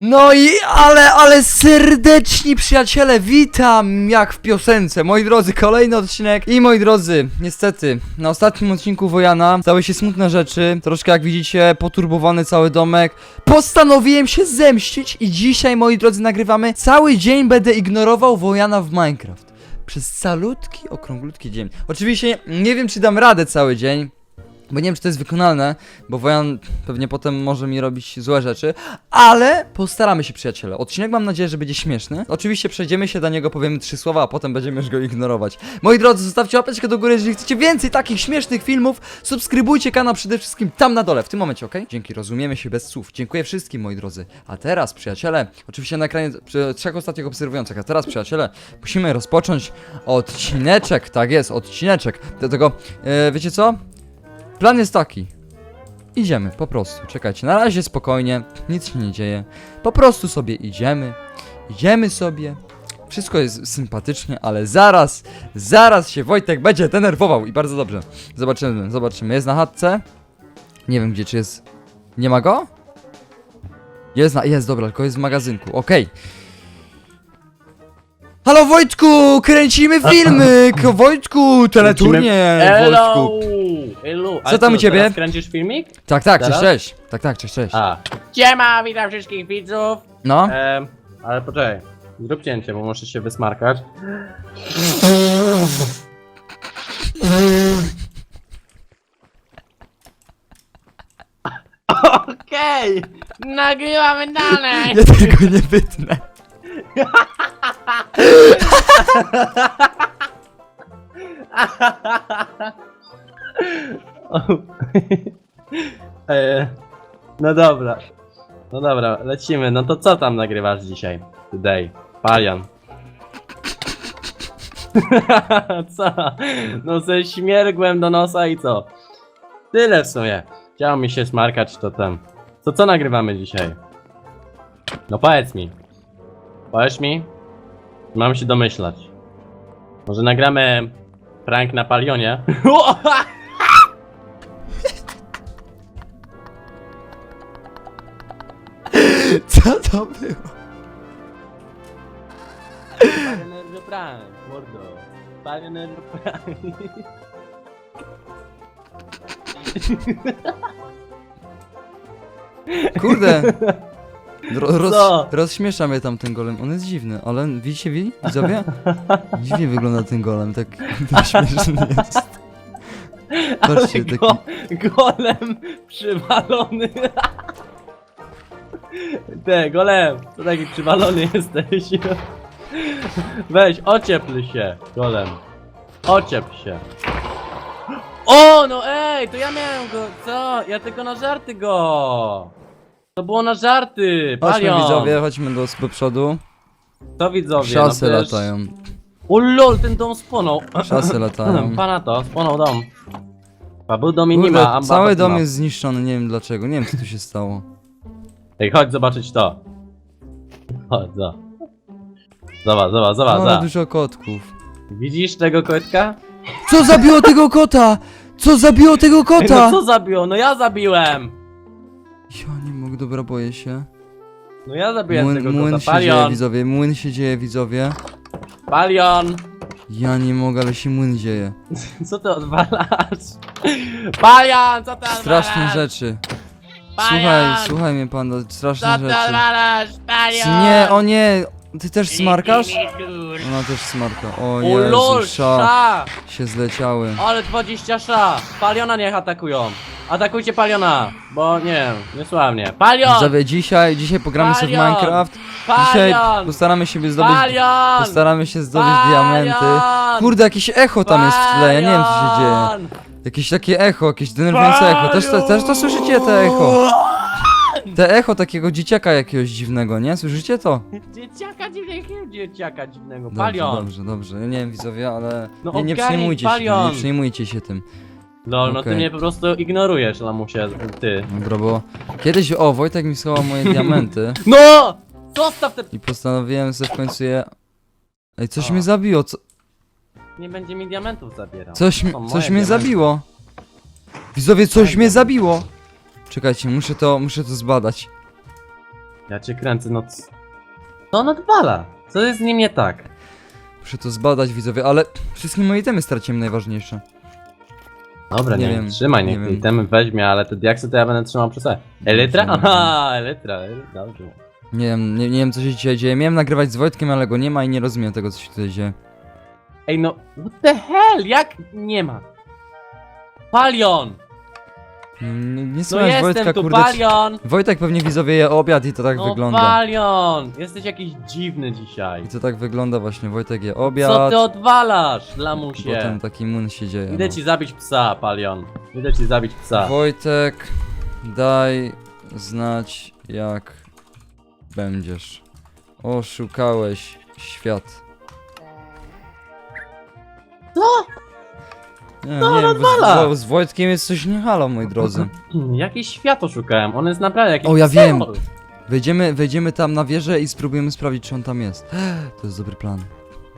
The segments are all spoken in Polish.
No i ale, ale serdeczni przyjaciele, witam jak w piosence. Moi drodzy, kolejny odcinek i moi drodzy, niestety, na ostatnim odcinku Wojana stały się smutne rzeczy. Troszkę jak widzicie, poturbowany cały domek. Postanowiłem się zemścić i dzisiaj, moi drodzy, nagrywamy. Cały dzień będę ignorował Wojana w Minecraft. Przez calutki, okrąglutki dzień. Oczywiście nie wiem, czy dam radę cały dzień. Bo nie wiem, czy to jest wykonalne, bo Wojan pewnie potem może mi robić złe rzeczy, ale postaramy się, przyjaciele. Odcinek mam nadzieję, że będzie śmieszny. Oczywiście przejdziemy się do niego, powiemy trzy słowa, a potem będziemy już go ignorować. Moi drodzy, zostawcie łapeczkę do góry, jeżeli chcecie więcej takich śmiesznych filmów. Subskrybujcie kanał przede wszystkim tam na dole, w tym momencie, ok? Dzięki, rozumiemy się bez słów. Dziękuję wszystkim, moi drodzy. A teraz, przyjaciele, oczywiście na ekranie trzech ostatnich obserwujących, a teraz, przyjaciele, musimy rozpocząć odcineczek, tak jest, odcineczek. Dlatego, e, wiecie co? Plan jest taki. Idziemy, po prostu. Czekajcie, na razie spokojnie, nic się nie dzieje. Po prostu sobie idziemy. Idziemy sobie. Wszystko jest sympatycznie, ale zaraz, zaraz się Wojtek będzie denerwował i bardzo dobrze. Zobaczymy, zobaczymy. Jest na chatce. Nie wiem gdzie, czy jest. Nie ma go? Jest na. Jest, dobra, tylko jest w magazynku. Okej. Halo Wojtku! Kręcimy filmik! Wojtku! Teleturnie! Wojtku! Hello! Co tam u ciebie? teraz Kręcisz filmik? Tak, tak, cześć, Teraz? cześć. Tak, tak, cześć, cześć. A. Siema, witam wszystkich widzów! No. Ehm, ale poczekaj. Zrób cięcie, bo muszę się wysmarkać. Okej! Nagrywamy dalej! Ja tego nie wytnę. e, no dobra. No dobra, lecimy. No to co tam nagrywasz dzisiaj? Today. Palion. co? No ze śmiergłem do nosa i co? Tyle w sumie. Chciało mi się smarkać to tam. To co nagrywamy dzisiaj? No powiedz mi. Powiedz mi. Mam się domyślać. Może nagramy prank na palionie? Co to było? Palioner prank, mordo. Palioner prank. Kurde. Ro, roz, Co? rozśmiesza mnie tam ten golem. On jest dziwny, ale widzicie, wi- widzowie? Dziwnie wygląda ten golem, tak, tak śmieszny jest. Patrzcie, Ale taki... go, golem przywalony. Te, golem, to taki przywalony jesteś. Weź, ociepl się, golem. Ociepl się. O, no ej, to ja miałem go, co? Ja tylko na żarty go. To było na żarty, Chodźmy palion. widzowie, chodźmy do, do przodu. To widzowie, Szasy no przecież- latają. O lol, ten dom spłonął. Szasy latają. Pana to, spłonął dom. A był dom i nie ma, Kurde, a cały dom jest zniszczony, nie wiem dlaczego, nie wiem co tu się stało. Ej, chodź zobaczyć to. Chodź, zobacz. Zobacz, zobacz, zobacz, No, ale zobacz. dużo kotków. Widzisz tego kotka? Co zabiło tego kota? Co zabiło tego Ej, no kota? co zabiło? No ja zabiłem! Ja nie mogę, dobra, boję się. No ja zabiłem Młyn, tego młyn kota. się dzieje, Palion! widzowie, młyn się dzieje, widzowie. Palion! Ja nie mogę, ale się młyn dzieje. Co ty odwalasz? Palion, co ty odwalasz? Straszne rzeczy. Słuchaj, słuchaj mnie pan, no, Co straszne rzeczy. Nie, o nie! Ty też smarkasz? Ona też smarka. O O lol, Jezu, sza sza! się zleciały. Ale 20 sza! Paliona niech atakują! Atakujcie Paliona! Bo nie wiem, nie słucha mnie. Palion! Widzowie, dzisiaj, dzisiaj pogramy sobie w Palion! Minecraft. Dzisiaj Palion! postaramy się zdobyć, Palion! postaramy się zdobyć Palion! diamenty. Kurde, jakieś echo tam jest w tle, ja nie wiem co się dzieje. Jakieś takie echo, jakieś denerwujące echo. Też to, też to słyszycie, te echo? Te echo takiego dzieciaka jakiegoś dziwnego, nie? Słyszycie to? Dzieciaka dziwnego, dzieciaka dziwnego. Dobrze, Palion! dobrze, dobrze. Ja nie wiem widzowie, ale No nie, nie ogarnij, przejmujcie się tym, nie Palion! przejmujcie się tym. Lol, no Okej. ty mnie po prostu ignorujesz, lamusie, ty. Dobra, bo kiedyś, o, Wojtek mi schował moje diamenty No! Zostaw te... i postanowiłem sobie w końcu je... Ej, coś mnie zabiło, co... Nie będzie mi diamentów zabierał. Coś, To m- moje coś mnie diamenty. zabiło. Widzowie, coś mnie zabiło. Czekajcie, muszę to, muszę to zbadać. Ja cię kręcę, no c... Co on odwala? Co jest z nim nie tak? Muszę to zbadać, widzowie, ale wszystkie moje itemy straciłem najważniejsze. Dobra, Nie nie, wiem, trzymaj, niech nie te wiem. itemy weźmie, ale te diaksy to ja będę trzymał przy sobie. Elytra? Dobrze, Aha, elytra, dobrze. Nie wiem, nie, nie wiem co się dzisiaj dzieje. Miałem nagrywać z Wojtkiem, ale go nie ma i nie rozumiem tego, co się tutaj dzieje. Ej no, what the hell, jak nie ma? Palion! Nie, nie, No słuchaj jestem Wojtka, tu, kurde. Palion! Wojtek pewnie widzowie je obiad i to tak No wygląda. Palion! Jesteś jakiś dziwny dzisiaj. I to tak wygląda właśnie, Wojtek je obiad. Co ty odwalasz, lamusie? Potem taki mun się dzieje. Idę no. ci zabić psa, Palion. Idę ci zabić psa. Wojtek, daj znać jak będziesz. Oszukałeś świat. Co? Nie, Co nie on wiem, bo odwala? z, z Wojtkiem jest coś nie halo, moi drodzy. Jakiś świat oszukałem, on jest naprawdę jakiś O, ja wiem. Wejdziemy, wejdziemy tam na wieżę i spróbujemy sprawdzić, czy on tam jest. To jest dobry plan.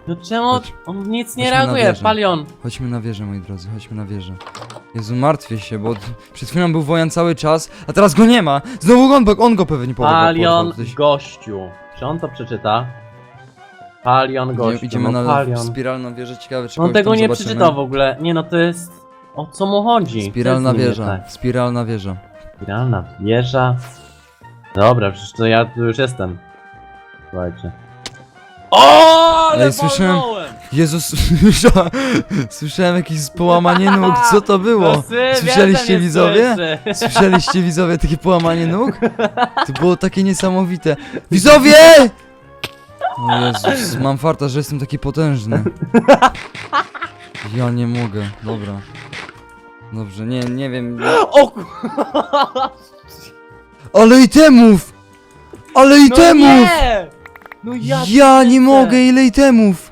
No czemu Chodź. on nic nie Chodźmy na reaguje, wieżę. Palion? Chodźmy na wieżę, moi drodzy, chodźmy na wieżę. Jezu, martwię się, bo przed chwilą był Wojan cały czas, a teraz go nie ma! Znowu on, on go pewnie porwał. Palion gościu. Czy on to przeczyta? Palion gościu, Idzie- Idziemy no na Palion. spiralną wieżę, ciekawe czy On kogoś tego tam nie zobaczymy. przeczytał w ogóle. Nie no, to jest... O co mu chodzi? Spiralna jest wieża, tak? spiralna wieża. Spiralna wieża. Dobra, przecież to ja tu już jestem. Słuchajcie. O, ale Ej, słyszałem- walnąłem! Jezus, słysza- słyszałem jakieś połamanie nóg, co to było? No, syn, Słyszeliście, nie widzowie? słyszy. Słyszeliście widzowie takie połamanie nóg? To było takie niesamowite. Widzowie! O Jezus, mam farta, że jestem taki potężny. Ja nie mogę, dobra. Dobrze, nie, nie wiem. O ku... Ale itemów! Ale No itemów! nie! No ja, Ja nie mogę, ile itemów!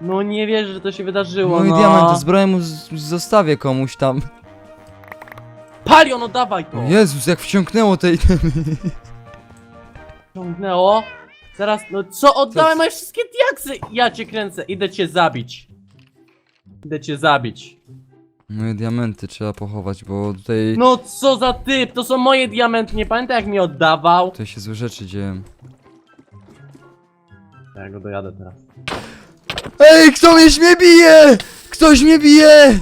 No nie wierzę, że to się wydarzyło, Moi no. diamenty, zbroję mu z- zostawię komuś tam. Palion, oddawaj to! O Jezus, jak wciągnęło te itemy. Ciągnęło. Zaraz, no co, oddałem moje wszystkie diaksy! Ja cię kręcę, idę cię zabić. Idę cię zabić. Moje diamenty trzeba pochować, bo tutaj, No co za typ, to są moje diamenty, nie pamiętam jak mi oddawał. tutaj się złe rzeczy dzieją. Ja go dojadę teraz. Ej, kto mnie śmie bije? Ktoś mnie bije!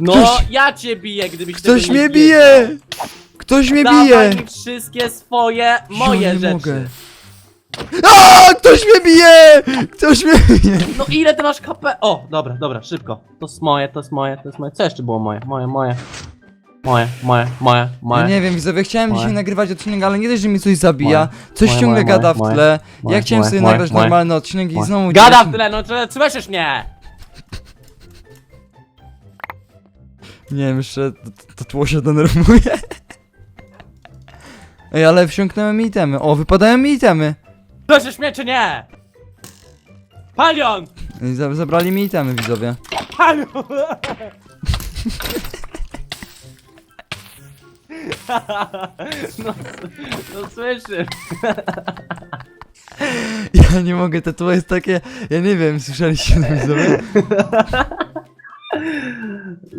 No, Ktoś- ja cię biję, gdybyś Ktoś tego nie mnie wiedział. bije! Ktoś mnie Dawaj bije! mi wszystkie swoje, Ja moje nie rzeczy. mogę. A, ktoś mnie bije! Ktoś mnie bije! No ile ty masz HP? O, dobra, dobra, szybko. To jest moje, to jest moje, to jest moje. Co jeszcze było moje? Moje, moje. Moje, moje, moje, moje. Ja nie wiem, widzowie, chciałem Moje. dzisiaj nagrywać odcinek, ale nie dość, że mi coś zabija, Moje. coś Moje, ciągle moje, gada w moje, tle. moje, Ja chciałem moje, sobie moje, nagrać moje. normalny odcinek i Moje. znowu... Gada w tyle, no czy słyszysz mnie? Nie wiem, jeszcze to, to tło się denerwuje. Ej, ale wsiąknęły mi itemy. O, wypadają mi itemy. Słyszysz mnie czy nie? Palion! Zabrali mi itemy, widzowie. Palion! No, no słyszysz. Ja nie mogę, to tło jest takie... Ja nie wiem, słyszeliście to, widzowie?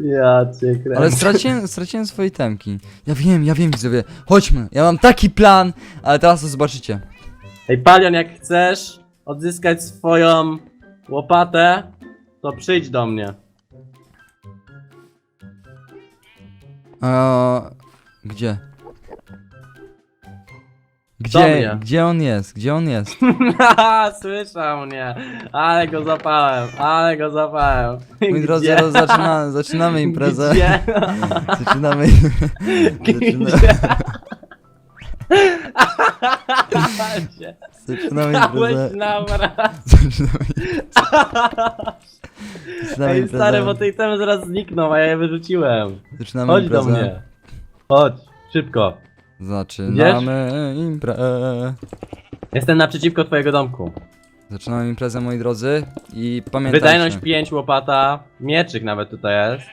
Ja cię kręcę. Ale straciłem, straciłem swoje itemki. Ja wiem, ja wiem, widzowie. Chodźmy, ja mam taki plan, ale teraz to zobaczycie. Ej, Palion, jak chcesz odzyskać swoją łopatę, to przyjdź do mnie. Eee, gdzie? Gdzie, mnie. gdzie on jest? Gdzie on jest? Haha, Słyszał mnie, ale go zapałem, ale go zapałem. Moi drodzy, roz- zaczyna, zaczynamy imprezę. Gdzie? Zaczynamy. zaczynamy, Gdzie? Zaczynamy Dałeś imprezę. nam raz. Zaczynamy, Ej, stary, bo imprezę. tej temy zaraz znikną, a ja je wyrzuciłem. Zaczynamy Chodź do imprezę. mnie. Chodź, szybko. Zaczynamy imprezę. Jestem naprzeciwko twojego domku. Zaczynamy imprezę, moi drodzy. I pamiętajcie. Wydajność 5 łopata. Mieczyk nawet tutaj jest.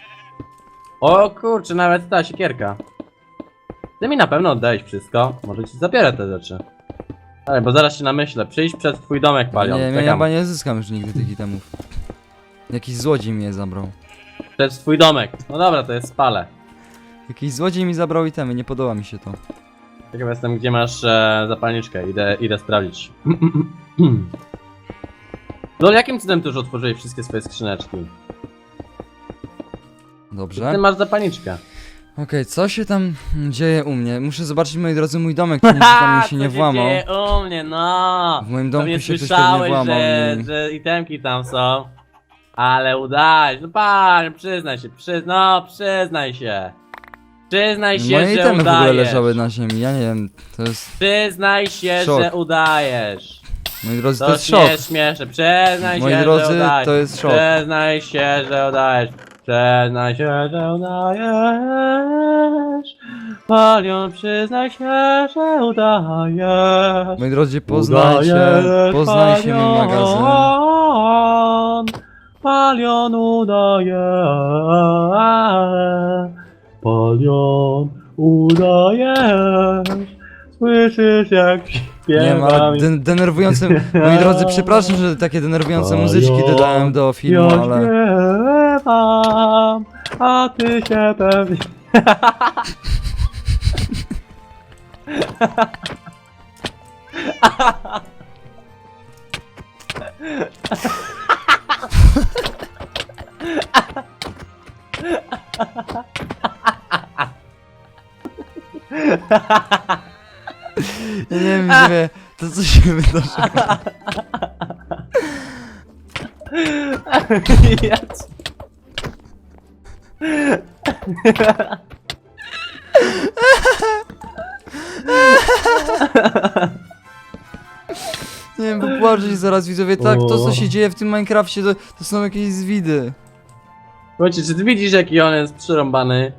O kurczę, nawet ta siekierka. Ty mi na pewno oddałeś wszystko. Może ci zabiorę te rzeczy. Ale bo zaraz się namyślę. Przyjść przed twój domek, Palion. Nie, ja Czekam. chyba nie zyskam już nigdy tych itemów. Jakiś złodziej mi je zabrał. Przed twój domek. No dobra, to jest spalę. Jakiś złodziej mi zabrał itemy, nie podoba mi się to. Ciekaw jestem, gdzie masz e, zapalniczkę. Idę, idę sprawdzić. No jakim cudem ty już otworzyłeś wszystkie swoje skrzyneczki? Dobrze. Ty masz zapalniczkę. Okej, co się tam dzieje u mnie? Muszę zobaczyć, moi drodzy, mój domek, czy tam mi się nie włamał. dzieje u mnie, no! W moim domku się ktoś pewnie słyszałeś, włamał. że, mi. że itemki tam są. Ale udałeś, no pan, przyznaj się, przy, no przyznaj się. Przyznaj się, Moje że itemy w ogóle udajesz. leżały na ziemi, ja nie wiem, to jest... Przyznaj się, Szok. że udajesz. Moi drodzy, to To jest szok. nie śmieszne, przyznaj Moi się, drodzy, że udajesz. to jest szok. Przyznaj się, że udajesz. Się, że udajesz. Palion, przyznaj się, że udajesz. Moi drodzy, poznajcie, Udajesz, poznajcie mój magazyn. Palion, Palion udaje. Palion udajesz. Słyszysz jak Nie śpiewam. ma, den denerwujące, moi drodzy, przepraszam, że takie denerwujące muzyczki dodałem do filmu, ale... śpiewam, a ty się pewnie... Ja nie wiem, gdzie to co się wydarzyło. Ja c- Nie wiem, popłaczeć zaraz widzowie, tak, to co się dzieje w tym Minecrafcie, to, to są jakieś zwidy. Słuchajcie, czy ty widzisz jaki on jest przyrąbany?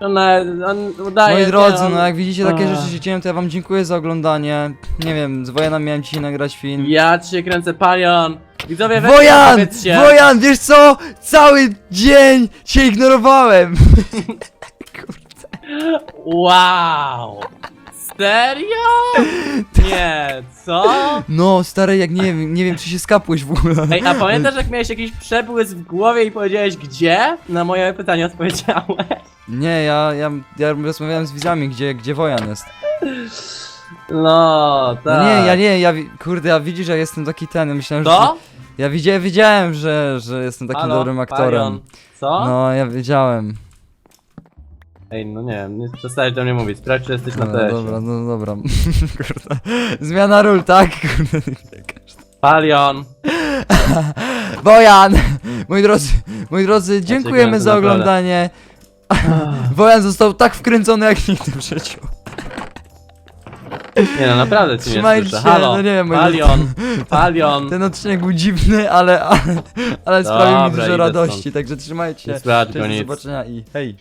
On, on udaje... Moi nie, drodzy, on... no jak widzicie takie Ach. rzeczy się dzieją, to ja wam dziękuję za oglądanie. Nie wiem, z Wojana miałem dzisiaj nagrać film. Ja ci się kręcę, Palion! Widzowie, weźcie Wojan! powiedzcie! Wojan, wiesz co? Cały dzień cię ignorowałem! Wow! Serio? Nie, co? No, stary, jak nie wiem, nie wiem czy się skapłeś w ogóle. Ej, a pamiętasz jak miałeś jakiś przebłysk w głowie i powiedziałeś gdzie? Na moje pytanie odpowiedziałeś. Nie, ja, ja, ja rozmawiałem z widzami, gdzie, gdzie Wojan jest. No, tak. No nie, ja nie, ja, wi- kurde, ja widzisz, że jestem taki ten, myślałem, że... To? Ja widziałem, wiedziałem, że, że jestem takim Halo, dobrym aktorem. Palion. Co? No, ja wiedziałem. Ej, no nie wiem, nie przestałeś do mnie mówić. Sprawdź, czy jesteś na No, dobra, no dobra. Kurde. Zmiana ról, tak? Kurde. Palion! Wojan! Moi drodzy, moi drodzy, dziękujemy za oglądanie. Wojan został tak wkręcony jak nigdy w życiu. Nie no, naprawdę ci nie Trzymajcie słyszę. się, Halo, no nie wiem, moi Palion, Palion. Ten odcinek był dziwny, ale, ale, ale sprawił mi Dobra, dużo idę radości, stąd. także trzymajcie Nie się. słychać go Cześć, do nic. zobaczenia i hej.